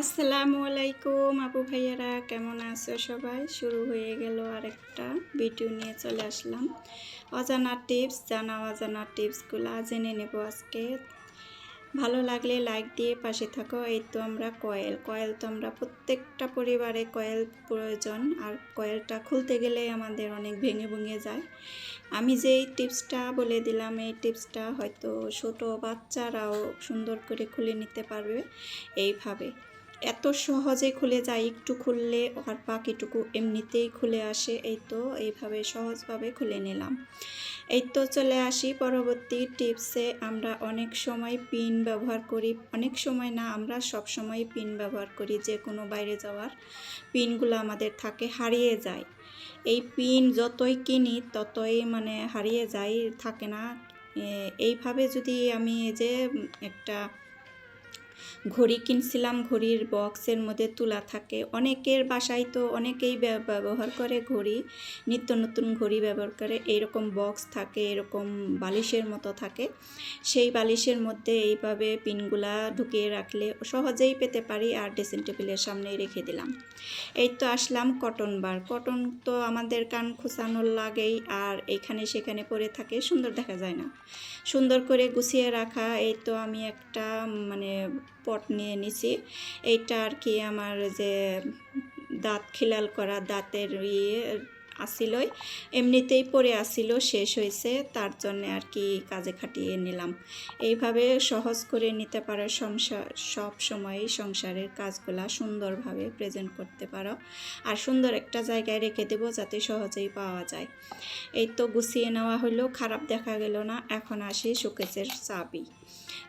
আসসালামু আলাইকুম আপু ভাইয়ারা, কেমন আছো সবাই? শুরু হয়ে গেল আরেকটা ভিডিও নিয়ে চলে আসলাম। অজানা টিপস জানা অজানা টিপসগুলো জেনে নেব আজকে। ভালো লাগলে লাইক দিয়ে পাশে থাকো, এই তো আমরা কয়েল কয়েল তো আমরা প্রত্যেকটা পরিবারে কয়েল প্রয়োজন, আর কয়েলটা খুলতে গেলে আমাদের অনেক ভেঙে ভেঙে যায়। আমি যেই টিপসটা বলে দিলাম, এই টিপসটা হয়তো ছোটো বাচ্চারাও সুন্দর করে খুলে নিতে পারবে এইভাবে। এত সহজে খুলে যায়, একটু খুললে আর বাকিটুকু এমনিতেই খুলে আসে। এই তো, এইভাবে সহজভাবে খুলে নিলাম। এই তো চলে আসি পরবর্তী টিপসে। আমরা অনেক সময় পিন ব্যবহার করি, অনেক সময় না, আমরা সব সময় পিন ব্যবহার করি যে কোনো বাইরে যাওয়ার। পিনগুলো আমাদের থাকে, হারিয়ে যায়। এই পিন যতই কিনি, ততই মানে হারিয়ে যায়, থাকে না। এইভাবে যদি আমি যে একটা ঘড়ি কিনছিলাম, ঘড়ির বক্সের মধ্যে তুলা থাকে। অনেকের বাসায় তো অনেকেই ব্য- ব্যবহার করে ঘড়ি, নিত্য নতুন ঘড়ি ব্যবহার করে। এরকম বক্স থাকে, এরকম বালিশের মতো থাকে। সেই বালিশের মধ্যে এইভাবে পিনগুলা ঢুকিয়ে রাখলে সহজেই পেতে পারি আর ড্রেসিং টেবিলের সামনেই রেখে দিলাম। এই তো আসলাম কটন বার। কটন তো আমাদের কান খোঁচানোর লাগেই আর এইখানে সেখানে পরে থাকে, সুন্দর দেখা যায় না। সুন্দর করে গুছিয়ে রাখা, এই তো আমি একটা মানে পট নিয়ে নিছি। এইটা আর কি আমার যে দাঁত খিলাল করা দাঁতের ইয়ে আসিলই, এমনিতেই পড়ে আসিল, শেষ হয়েছে তার জন্য আর কি কাজে খাটিয়ে নিলাম। এইভাবে সহজ করে নিতে পারো সংসার সব সময় সংসারের কাজগুলা সুন্দরভাবে প্রেজেন্ট করতে পারো। আর সুন্দর একটা জায়গায় রেখে দেবো যাতে সহজেই পাওয়া যায়। এই তো গুছিয়ে নেওয়া হলো খারাপ দেখা গেল না, এখন আসি শোকেসের চাবি।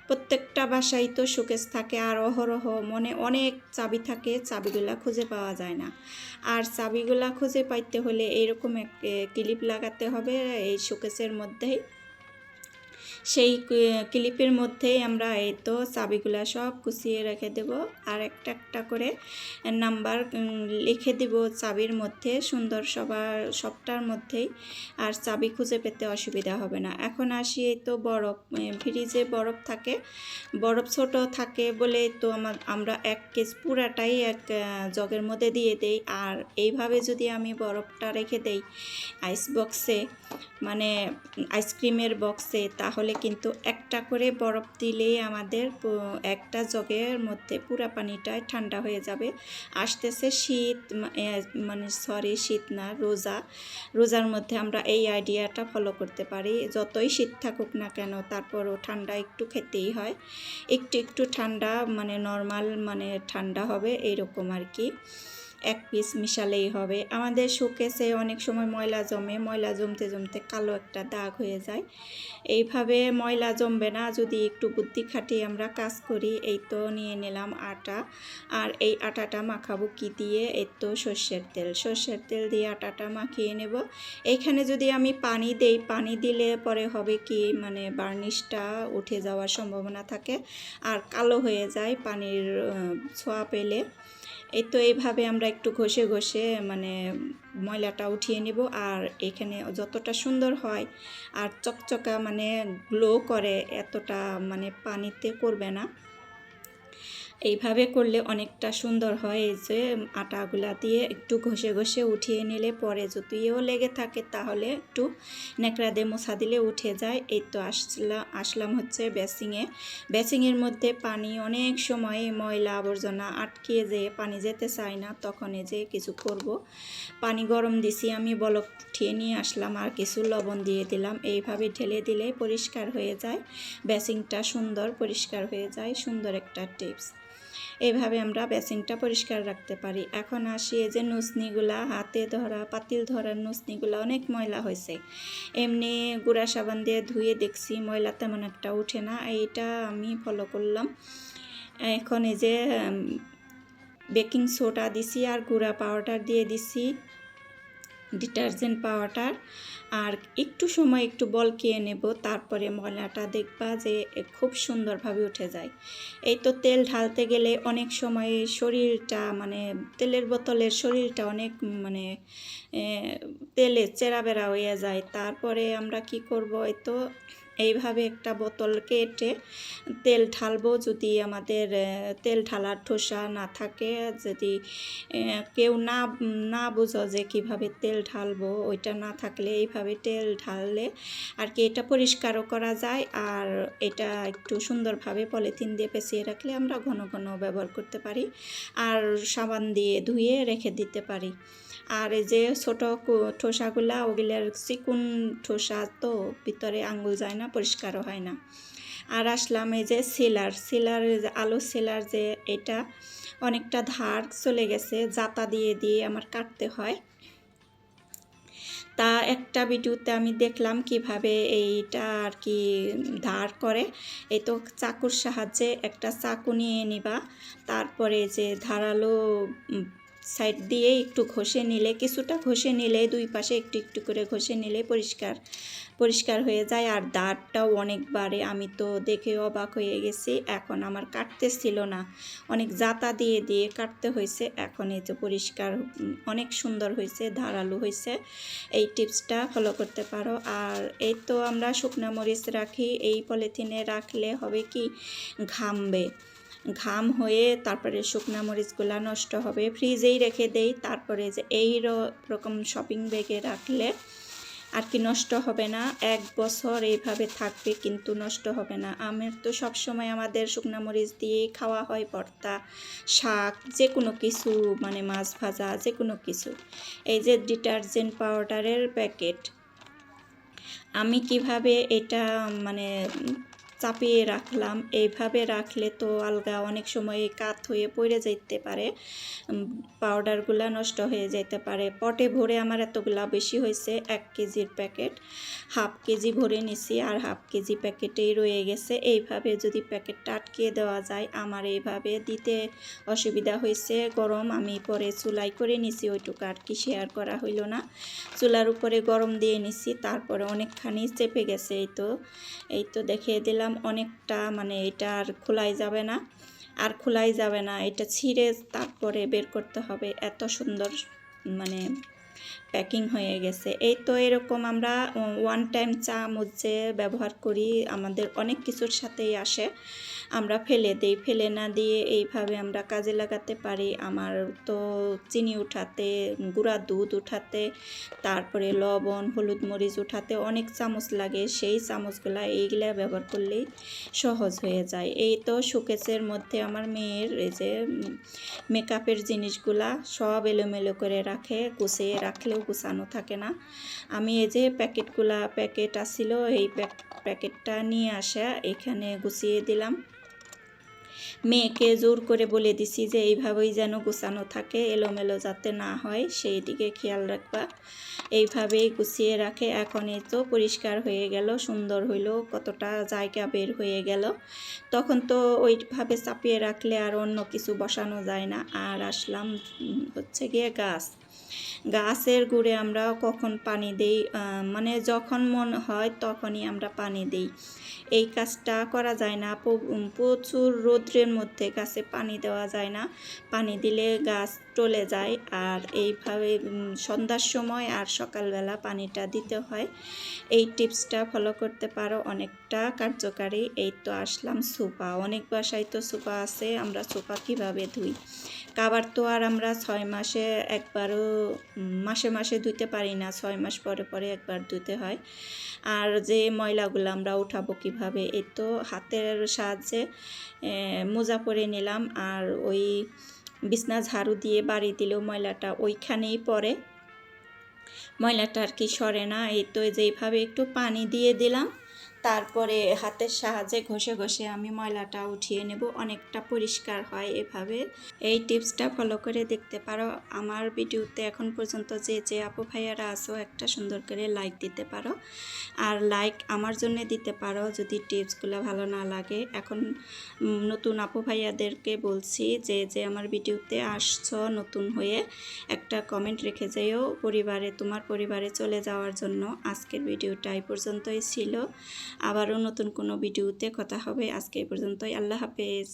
প্রত্যেকটা বাসায় তো শোকেস থাকে আর অহরহ, মনে অনেক চাবি থাকে, চাবিগুলা খুঁজে পাওয়া যায় না। আর চাবিগুলা খুঁজে পাইতে হলে এইরকম এক ক্লিপ লাগাতে হবে এই শোকেসের মধ্যেই। সেই ক্লিপের মধ্যেই আমরা এই তো চাবিগুলা সব গুছিয়ে রেখে দেব। আর একটা একটা করে নাম্বার লিখে দিব চাবির মধ্যে। সুন্দর সবার, সবটার মধ্যেই। আর চাবি খুঁজে পেতে অসুবিধা হবে না। এখন আসি এই তো বরফ ফ্রিজে বরফ থাকে। বরফ ছোট থাকে বলে তো আমার, আমরা এক কেজ পুরাটাই এক জগের মধ্যে দিয়ে দেই। আর এইভাবে যদি আমি বরফটা রেখে দেই, আইস বক্সে মানে আইসক্রিমের বক্সে তাহলে কিন্তু একটা করে বরফ দিলেই আমাদের একটা জগের মধ্যে পুরা পানিটাই ঠান্ডা হয়ে যাবে। আসতেছে শীত মানে সরি শীত না, রোজা। রোজার মধ্যে আমরা এই আইডিয়াটা ফলো করতে পারি। যতই শীত থাকুক না কেন, তারপরও ঠান্ডা একটু খেতেই হয়। একটু একটু ঠান্ডা মানে নর্মাল মানে ঠান্ডা হবে, এইরকম আর কি। এক পিস মিশালেই হবে। আমাদের শোকেসে অনেক সময় ময়লা জমে, ময়লা জমতে জমতে কালো একটা দাগ হয়ে যায়। এইভাবে ময়লা জমবে না, যদি একটু বুদ্ধি খাটিয়ে আমরা কাজ করি, এই তো নিয়ে নিলাম আটা। আর এই আটাটা মাখাবো কি দিয়ে? এই তো সর্ষের তেল। সর্ষের তেল দিয়ে আটাটা মাখিয়ে নেব। এইখানে যদি আমি পানি দেই, পানি দিলে পরে হবে কি মানে বার্নিশটা উঠে যাওয়ার সম্ভাবনা থাকে। আর কালো হয়ে যায় পানির ছোঁয়া পেলে। এই তো এইভাবে আমরা একটু ঘষে ঘষে মানে ময়লাটা উঠিয়ে নেব আর এখানে যতটা সুন্দর হয় আর চকচকা মানে গ্লো করে এতটা মানে পানিতে করবে না। এইভাবে করলে অনেকটা সুন্দর হয় এই যে আটাগুলা দিয়ে একটু ঘষে ঘষে উঠিয়ে নিলে পরে যদিও লেগে থাকে তাহলে একটু ন্যাকড়া দিয়ে মোছা দিলে উঠে যায়। এই তো আসলাম আসলাম হচ্ছে বেসিংয়ে। বেসিংয়ের মধ্যে পানি অনেক সময় ময়লা আবর্জনা আটকিয়ে যেয়ে পানি যেতে চায় না, তখন এই যে কিছু করব। পানি গরম দিছি, আমি বলক উঠিয়ে নিয়ে আসলাম আর কিছু লবণ দিয়ে দিলাম। এইভাবে ঢেলে দিলে পরিষ্কার হয়ে যায়। বেসিংটা সুন্দর পরিষ্কার হয়ে যায়। সুন্দর একটা টিপস। এইভাবে আমরা বেসিনটা পরিষ্কার রাখতে পারি। এখন আসি এই যে নুসনিগুলা, হাতে ধরা, পাতিল ধরার নুসনিগুলা, অনেক ময়লা হয়েছে। এমনি গুঁড়া সাবান দিয়ে ধুয়ে দেখছি, ময়লা তেমন একটা উঠে না, এইটা আমি ফলো করলাম। এখন এই যে বেকিং সোডা দিছি আর গুঁড়া পাউডার দিয়ে দিছি। ডিটারজেন্ট পাউডার আর একটু সময় একটু বলকিয়ে নেব, তারপরে ময়লাটা দেখবা যে খুব সুন্দরভাবে উঠে যায়। এই তো তেল ঢালতে গেলে অনেক সময় শরীরটা মানে তেলের বোতলের শরীরটা অনেক মানে তেলে চেরা বেড়া হয়ে যায়। তারপরে আমরা কি করব এই তো এইভাবে একটা বোতল কেটে তেল ঢালবো। যদি আমাদের তেল ঢালার ঠোসা না থাকে, যদি কেউ না না বুঝো যে কীভাবে তেল ঢালবো, ওইটা না থাকলে এইভাবে তেল ঢাললে আর কি এটা পরিষ্কারও করা যায় আর এটা একটু সুন্দরভাবে পলিথিন দিয়ে পেঁচিয়ে রাখলে আমরা ঘন ঘন ব্যবহার করতে পারি আর সাবান দিয়ে ধুয়ে রেখে দিতে পারি। আর এই যে ছোটো ঠোসাগুলা ওগুলার চিকুন ঠোসা তো ভিতরে আঙ্গুল যায় না, পরিষ্কারও হয় না। আর আসলাম এই যে সিলার সিলার আলু সিলার যে এটা অনেকটা ধার চলে গেছে, জাতা দিয়ে দিয়ে আমার কাটতে হয়। তা একটা ভিডিওতে আমি দেখলাম কীভাবে এইটা আর কি ধার করে। এই তো চাকুর সাহায্যে একটা চাকু নিয়ে নিবা, তারপরে যে ধারালো সাইড দিয়ে একটু ঘষে নিলে, কিছুটা ঘষে নিলে দুই পাশে একটু একটু করে ঘষে নিলে পরিষ্কার পরিষ্কার হয়ে যায়। আর দাঁতটাও অনেক বাড়ে আমি তো দেখে অবাক হয়ে গেছি, এখন আমার কাটতে ছিল না। অনেক জাতা দিয়ে দিয়ে কাটতে হয়েছে, এখন এই যে পরিষ্কার, অনেক সুন্দর হয়েছে, ধারালো হয়েছে। এই টিপসটা ফলো করতে পারো। আর এই তো আমরা শুকনা মরিচ রাখি, এই পলিথিনে রাখলে হবে কি? ঘামবে। ঘাম হয়ে তারপরে শুকনা মরিচগুলো নষ্ট হবে, ফ্রিজেই রেখে দেই, তারপরে যে এই রকম শপিং ব্যাগে রাখলে আর কি নষ্ট হবে না। এক বছর এইভাবে থাকবে কিন্তু নষ্ট হবে না। আমের তো সব সময় আমাদের শুকনা মরিচ দিয়েই খাওয়া হয়, ভর্তা, শাক যে কোনো কিছু মানে মাছ ভাজা যে কোনো কিছু। এই যে ডিটারজেন্ট পাউডারের প্যাকেট, আমি কীভাবে এটা মানে চাপিয়ে রাখলাম। এইভাবে রাখলে তো আলগা অনেক সময় কাত হয়ে পড়ে যেতে পারে পাউডারগুলা নষ্ট হয়ে যেতে পারে। পটে ভরে আমার এতগুলা বেশি হয়েছে, এক কেজির প্যাকেট। হাফ কেজি ভরে নিছি আর হাফ কেজি প্যাকেটেই রয়ে গেছে। এইভাবে যদি প্যাকেটটা আটকিয়ে দেওয়া যায়, আমার এইভাবে দিতে অসুবিধা হয়েছে। গরম আমি পরে চুলাই করে নিছি, ওইটুকু আর কি শেয়ার করা হইল না। চুলার উপরে গরম দিয়ে নিছি, তারপরে অনেকখানি চেপে গেছে, এই তো। এই তো দেখিয়ে দিলাম। অনেকটা মানে এটা আর খোলাই যাবে না। আর খোলাই যাবে না, এটা ছিঁড়ে তারপরে বের করতে হবে। এত সুন্দর মানে প্যাকিং হয়ে গেছে। এই তো এরকম আমরা ওয়ান টাইম চা যে ব্যবহার করি। আমাদের অনেক কিছুর সাথেই আসে। আমরা ফেলে দিই, ফেলে না দিয়ে এইভাবে আমরা কাজে লাগাতে পারি। আমার তো চিনি উঠাতে, গুঁড়া দুধ উঠাতে, তারপরে লবণ, হলুদ মরিচ উঠাতে অনেক চামচ লাগে। সেই চামচগুলা এইগুলা ব্যবহার করলেই সহজ হয়ে যায়। এই তো শোকেসের মধ্যে আমার মেয়ের এই যে মেকআপের জিনিসগুলা সব এলোমেলো করে রাখে, গুছিয়ে রাখলেও গুছানো থাকে না। আমি এই যে প্যাকেটগুলা, প্যাকেট আসছিল এই প্যাক- প্যাকেটটা নিয়ে আসা, এখানে গুছিয়ে দিলাম। মেয়েকে জোর করে বলে দিছি যে, এইভাবেই যেন গুছানো থাকে, এলোমেলো যাতে না হয় সেই দিকে খেয়াল রাখবা। এইভাবেই গুছিয়ে রাখে। এখন এই তো পরিষ্কার হয়ে গেল, সুন্দর হইল, কতটা জায়গা বের হয়ে গেল। তখন তো ওইভাবে চাপিয়ে রাখলে আর অন্য কিছু বসানো যায় না। আর আসলাম হচ্ছে গিয়ে গাছ। গাছের গুড়ে আমরা কখন পানি দেই মানে যখন মন হয় তখনই আমরা পানি দেই। এই কাজটা করা যায় না। প্রচুর রৌদ্রের মধ্যে গাছে পানি দেওয়া যায় না। পানি দিলে গাছ টলে যায় আর এইভাবে সন্ধ্যার সময় আর সকালবেলা পানিটা দিতে হয়। এই টিপসটা ফলো করতে পারো, অনেকটা কার্যকারী। এই তো আসলাম সুপা অনেক বাসায় তো সুপা আছে, আমরা সুপা কীভাবে ধুই? কাবার তো আর আমরা ছয় মাসে একবারও মাসে মাসে ধুতে পারি না, ছয় মাস পরে পরে একবার ধুতে হয়। আর যে ময়লাগুলো আমরা উঠাবো কীভাবে, এই তো হাতের সাহায্যে মোজা পরে নিলাম। আর ওই বিছনা ঝাড়ু দিয়ে বাড়ি দিলেও ময়লাটা ওইখানেই পড়ে। ময়লাটা আর কি সরে না, এই তো যেইভাবে একটু পানি দিয়ে দিলাম। তারপরে হাতের সাহায্যে ঘষে ঘষে আমি ময়লাটা উঠিয়ে নেব, অনেকটা পরিষ্কার হয় এভাবে। এই টিপসটা ফলো করে দেখতে পারো। আমার ভিডিওতে এখন পর্যন্ত যে যে আপু ভাইয়ারা আছো, একটা সুন্দর করে লাইক দিতে পারো। আর লাইক আমার জন্য দিতে পারো যদি টিপসগুলো ভালো না লাগে। এখন নতুন আপু ভাইয়াদেরকে বলছি, যে যে আমার ভিডিওতে আসছো নতুন হয়ে, একটা কমেন্ট রেখে যেও পরিবারে, তোমার পরিবারে চলে যাওয়ার জন্য। আজকের ভিডিওটা এই পর্যন্তই ছিল। আবারও নতুন কোনো ভিডিওতে কথা হবে। আজকে এই পর্যন্তই। আল্লাহ হাফেজ।